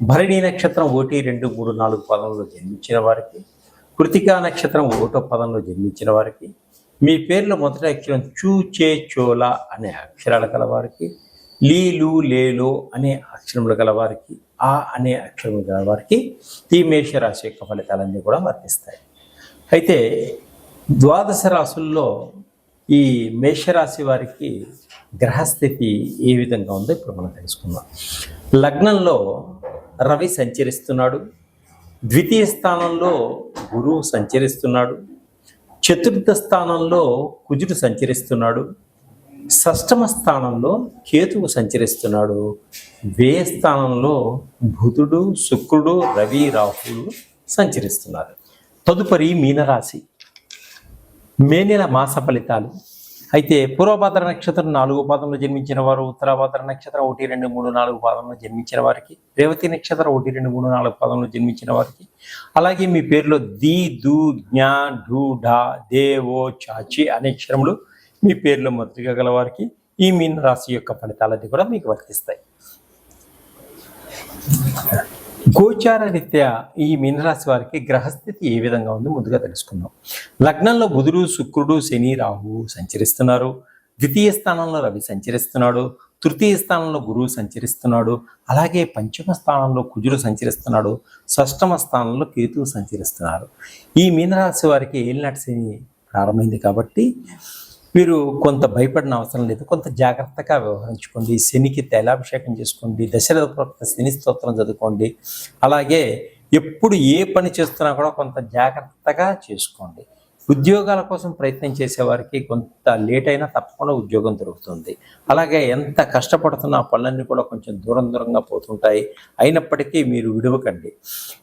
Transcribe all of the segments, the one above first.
భరణి నక్షత్రం ఒకటి రెండు మూడు నాలుగు పదంలో జన్మించిన వారికి కృతికా నక్షత్రం ఒకటో పదంలో జన్మించిన వారికి మీ పేర్లో మొదటి అక్షరం చూ చే చోల అనే అక్షరాలు కలవారికి లీలు లేలో అనే అక్షరములు గలవారికి ఆ అనే అక్షరములు గలవారికి ఈ మేషరాశి యొక్క ఫలితాలన్నీ కూడా వర్తిస్తాయి. అయితే ద్వాదశ రాసుల్లో ఈ మేషరాశి వారికి గ్రహస్థితి ఏ విధంగా ఉందో ఇప్పుడు మనం తెలుసుకుందాం. లగ్నంలో రవి సంచరిస్తున్నాడు. ద్వితీయ స్థానంలో గురువు సంచరిస్తున్నాడు. చతుర్థ స్థానంలో కుజుడు సంచరిస్తున్నాడు. షష్టమ స్థానంలో కేతువు సంచరిస్తున్నాడు. వ్యయ స్థానంలో బుధుడు శుక్రుడు రవి రాహులు సంచరిస్తున్నారు. తదుపరి మీనరాశి. మే నెల మాస ఫలితాలు. అయితే పూర్వపాత్ర నక్షత్రం నాలుగు పాదంలో జన్మించిన వారు ఉత్తరాపాత్ర నక్షత్రం ఒకటి రెండు మూడు నాలుగు పాదంలో జన్మించిన వారికి రేవతి నక్షత్రం ఒకటి రెండు మూడు నాలుగు పాదంలో జన్మించిన వారికి. అలాగే మీ పేరులో ది దు జ్ఞా ఢూ ఢా దేవో చాచి అనే అక్షరములు మీ పేర్లో మొదటిగా గల వారికి ఈ మీన రాశి యొక్క ఫలితాలన్నీ కూడా మీకు వర్తిస్తాయి. గోచార రీత్యా ఈ మీనరాశి వారికి గ్రహస్థితి ఏ విధంగా ఉందో ముందుగా తెలుసుకుందాం. లగ్నంలో బుధుడు శుక్రుడు శని రాహువు సంచరిస్తున్నారు. ద్వితీయ స్థానంలో రవి సంచరిస్తున్నాడు. తృతీయ స్థానంలో గురువు సంచరిస్తున్నాడు. అలాగే పంచమ స్థానంలో కుజుడు సంచరిస్తున్నాడు. షష్టమ స్థానంలో కేతువు సంచరిస్తున్నారు. ఈ మీనరాశి వారికి ఏలినాటి శని ప్రారంభమైంది కాబట్టి మీరు కొంత భయపడిన అవసరం లేదు. కొంత జాగ్రత్తగా వ్యవహరించుకోండి. శనికి తైలాభిషేకం చేసుకోండి. దశరథ ప్రోక్త శని స్తోత్రం చదువుకోండి. అలాగే ఎప్పుడు ఏ పని చేస్తున్నా కూడా కొంత జాగ్రత్తగా చేసుకోండి. ఉద్యోగాల కోసం ప్రయత్నం చేసేవారికి కొంత లేట్ అయినా తప్పకుండా ఉద్యోగం దొరుకుతుంది. అలాగే ఎంత కష్టపడుతున్న పనులన్నీ కూడా కొంచెం దూరం దూరంగా పోతుంటాయి. అయినప్పటికీ మీరు విడవకండి.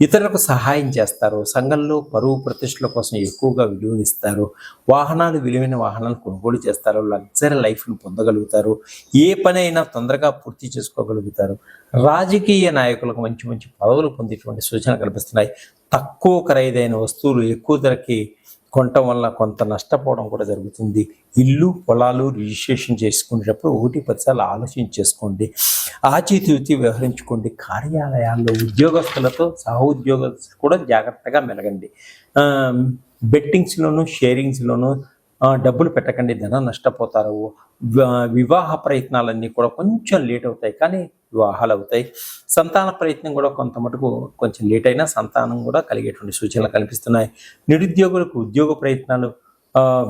ఇతరులకు సహాయం చేస్తారు. సంఘంలో పరువు ప్రతిష్టల కోసం ఎక్కువగా విలువనిస్తారు వాహనాలు విలువైన వాహనాలు కొనుగోలు చేస్తారు. లగ్జరీ లైఫ్ను పొందగలుగుతారు. ఏ పని అయినా తొందరగా పూర్తి చేసుకోగలుగుతారు. రాజకీయ నాయకులకు మంచి మంచి పదవులు పొందేటువంటి సూచన కల్పిస్తున్నాయి తక్కువ ఖరీదైన వస్తువులు ఎక్కువ ధరకి కొనటం వల్ల కొంత నష్టపోవడం కూడా జరుగుతుంది. ఇల్లు పొలాలు రిజిస్ట్రేషన్ చేసుకునేటప్పుడు ఒకటి పదిసార్లు ఆలోచన చేసుకోండి. ఆచితూచి వ్యవహరించుకోండి. కార్యాలయాల్లో ఉద్యోగస్తులతో సహ ఉద్యోగస్తులు కూడా జాగ్రత్తగా మెలగండి. బెట్టింగ్స్లోను షేరింగ్స్లోను డబ్బులు పెట్టకండి. ధనం నష్టపోతారు. వివాహ ప్రయత్నాలన్నీ కూడా కొంచెం లేట్ అవుతాయి. కానీ వివాహాలు అవుతాయి సంతాన ప్రయత్నం కూడా కొంత మటుకు కొంచెం లేట్ అయినా సంతానం కూడా కలిగేటువంటి సూచనలు కనిపిస్తున్నాయి. నిరుద్యోగులకు ఉద్యోగ ప్రయత్నాలు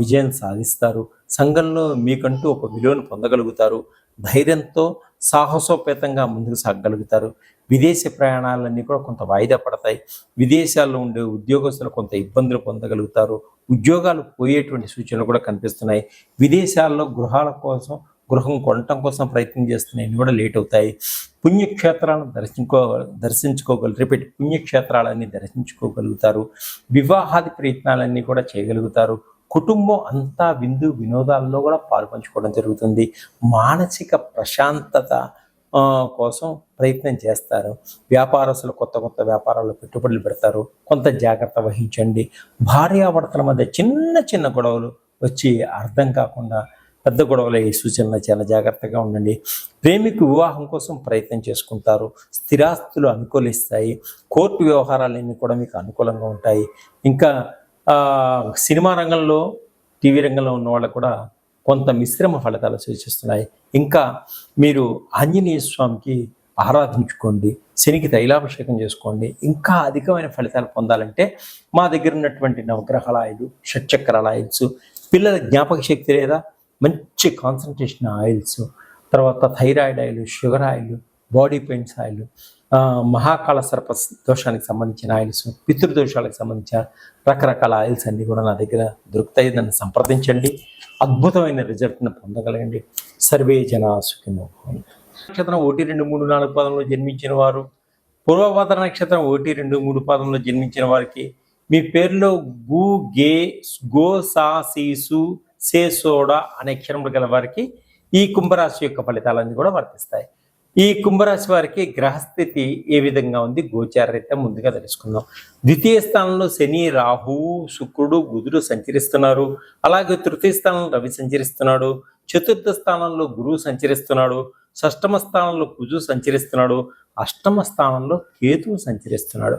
విజయం సాధిస్తారు. సంఘంలో మీకంటూ ఒక విలువను పొందగలుగుతారు. ధైర్యంతో సాహసోపేతంగా ముందుకు సాగగలుగుతారు. విదేశీ ప్రయాణాలన్నీ కూడా కొంత వాయిదా పడతాయి. విదేశాల్లో ఉండే ఉద్యోగస్తులు కొంత ఇబ్బందులు పొందగలుగుతారు. ఉద్యోగాలు పోయేటువంటి సూచనలు కూడా కనిపిస్తున్నాయి. విదేశాల్లో గృహాల కోసం గృహం కొనటం కోసం ప్రయత్నం చేస్తున్నాయి. ఇవి కూడా లేట్ అవుతాయి. పుణ్యక్షేత్రాలను దర్శించుకో దర్శించుకోగలరు. రిపీట్ పుణ్యక్షేత్రాలన్నీ దర్శించుకోగలుగుతారు. వివాహాది ప్రయత్నాలన్నీ కూడా చేయగలుగుతారు. కుటుంబం అంతా విందు వినోదాల్లో కూడా పాల్పంచుకోవడం జరుగుతుంది. మానసిక ప్రశాంతత కోసం ప్రయత్నం చేస్తారు. వ్యాపారస్తులు కొత్త కొత్త వ్యాపారాల్లో పెట్టుబడులు పెడతారు. కొంత జాగ్రత్త వహించండి. భార్యాభర్తల మధ్య చిన్న చిన్న గొడవలు వచ్చి అర్థం కాకుండా పెద్ద గొడవలు సూచనలు చాలా జాగ్రత్తగా ఉండండి. ప్రేమికు వివాహం కోసం ప్రయత్నం చేసుకుంటారు. స్థిరాస్తులు అనుకూలిస్తాయి. కోర్టు వ్యవహారాలన్నీ కూడా మీకు అనుకూలంగా ఉంటాయి. ఇంకా సినిమా రంగంలో టీవీ రంగంలో ఉన్న వాళ్ళకు కూడా కొంత మిశ్రమ ఫలితాలు సూచిస్తున్నాయి. ఇంకా మీరు ఆంజనేయ స్వామికి ఆరాధించుకోండి. శనికి తైలాభిషేకం చేసుకోండి. ఇంకా అధికమైన ఫలితాలు పొందాలంటే మా దగ్గర ఉన్నటువంటి నవగ్రహాల ఆయిల్ షట్చక్రాల ఆయిల్స్ పిల్లల జ్ఞాపక శక్తి లేదా మంచి కాన్సన్ట్రేషన్ ఆయిల్స్ తర్వాత thyroid oil sugar oil body pains oil Mahakala సర్ప దోషానికి సంబంధించిన ఆయిల్స్ పితృదోషాలకు సంబంధించిన రకరకాల ఆయిల్స్ అన్నీ కూడా నా దగ్గర దొరుకుతాయి. దాన్ని సంప్రదించండి. అద్భుతమైన రిజల్ట్ను పొందగలగండి సర్వే జన సుఖినో నక్షత్రం ఒకటి రెండు మూడు నాలుగు పాదంలో జన్మించిన వారు పూర్వభద్ర నక్షత్రం ఒకటి రెండు మూడు పాదంలో జన్మించిన వారికి మీ పేరులో గు గే గో సా సీసు సే సోడా అనే క్షణములు గల వారికి ఈ కుంభరాశి యొక్క ఫలితాలన్నీ కూడా వర్తిస్తాయి. ఈ కుంభరాశి వారికి గ్రహస్థితి ఏ విధంగా ఉంది? గోచారరీత్యా ముందుగా తెలుసుకుందాం. ద్వితీయ స్థానంలో శని రాహువు శుక్రుడు బుధుడు సంచరిస్తున్నారు. అలాగే తృతీయ స్థానంలో రవి సంచరిస్తున్నాడు. చతుర్థ స్థానంలో గురువు సంచరిస్తున్నాడు. షష్టమ స్థానంలో కుజు సంచరిస్తున్నాడు. అష్టమ స్థానంలో కేతువు సంచరిస్తున్నాడు.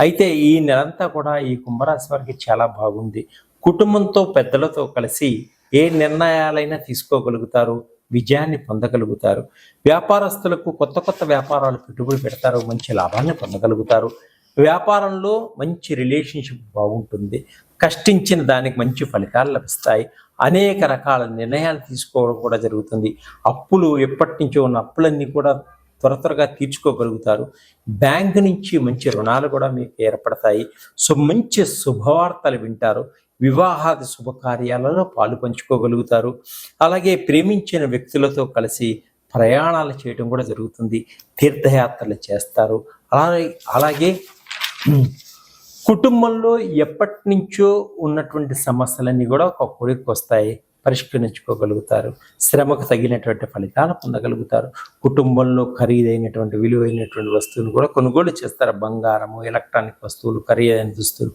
అయితే ఈ నెలంతా కూడా ఈ కుంభరాశి వారికి చాలా బాగుంది. కుటుంబంతో పెద్దలతో కలిసి ఏ నిర్ణయాలైనా తీసుకోగలుగుతారు విజయాన్ని పొందగలుగుతారు. వ్యాపారస్తులకు కొత్త కొత్త వ్యాపారాలు పెట్టుబడి పెడతారు మంచి లాభాన్ని పొందగలుగుతారు. వ్యాపారంలో మంచి రిలేషన్షిప్ బాగుంటుంది. కష్టించిన దానికి మంచి ఫలితాలు లభిస్తాయి. అనేక రకాల నిర్ణయాలు తీసుకోవడం కూడా జరుగుతుంది. అప్పులు ఎప్పటి నుంచో ఉన్న అప్పులన్నీ కూడా త్వర త్వరగా తీర్చుకోగలుగుతారు. బ్యాంకు నుంచి మంచి రుణాలు కూడా మీకు ఏర్పడతాయి. సో మంచి శుభవార్తలు వింటారు. వివాహాది శుభకార్యాలలో పాలు పంచుకోగలుగుతారు. అలాగే ప్రేమించిన వ్యక్తులతో కలిసి ప్రయాణాలు చేయడం కూడా జరుగుతుంది. తీర్థయాత్రలు చేస్తారు. అలాగే అలాగే కుటుంబంలో ఎప్పటి నుంచో ఉన్నటువంటి సమస్యలన్నీ కూడా ఒక కొడుకు వస్తాయి. పరిష్కరించుకోగలుగుతారు. శ్రమకు తగినటువంటి ఫలితాలు పొందగలుగుతారు. కుటుంబంలో ఖరీదైనటువంటి విలువైనటువంటి వస్తువులు కూడా కొనుగోలు చేస్తారు. బంగారము ఎలక్ట్రానిక్ వస్తువులు ఖరీదైన దుస్తులు.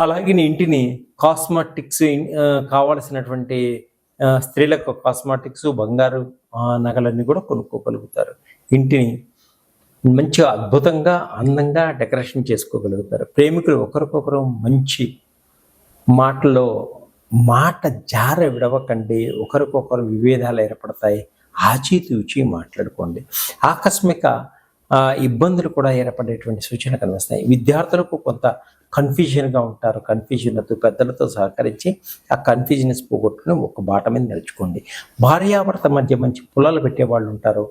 అలాగే నీ ఇంటిని కాస్మాటిక్స్ కావాల్సినటువంటి కావలసినటువంటి స్త్రీలకు కాస్మాటిక్స్ బంగారు నగలన్నీ కూడా కొనుక్కోగలుగుతారు. ఇంటిని మంచిగా అద్భుతంగా అందంగా డెకరేషన్ చేసుకోగలుగుతారు. ప్రేమికులు ఒకరికొకరు మంచి మాటలో మాట జార విడవకండి. ఒకరికొకరు విభేదాలు ఏర్పడతాయి. ఆచితూచి మాట్లాడుకోండి. ఆకస్మిక ఇబ్బందులు కూడా ఏర్పడేటువంటి సూచన కనిపిస్తాయి. విద్యార్థులకు కొంత కన్ఫ్యూజన్గా ఉంటారు. కన్ఫ్యూజన్లతో పెద్దలతో సహకరించి ఆ కన్ఫ్యూజన్స్ పోగొట్టుకుని ఒక బాట మీద నడుచుకోండి. భార్యాభర్త మధ్య మంచి పొలాలు పెట్టే వాళ్ళు ఉంటారు.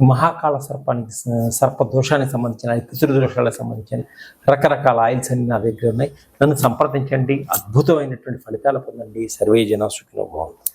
మహాకాళ సర్పానికి సర్ప దోషానికి సంబంధించిన పితృ దోషాలకు సంబంధించిన రకరకాల ఆయిల్స్ అన్ని నా దగ్గర ఉన్నాయి. నన్ను సంప్రదించండి. అద్భుతమైనటువంటి ఫలితాలు పొందండి. సర్వే జన సుఖినో బాగుంది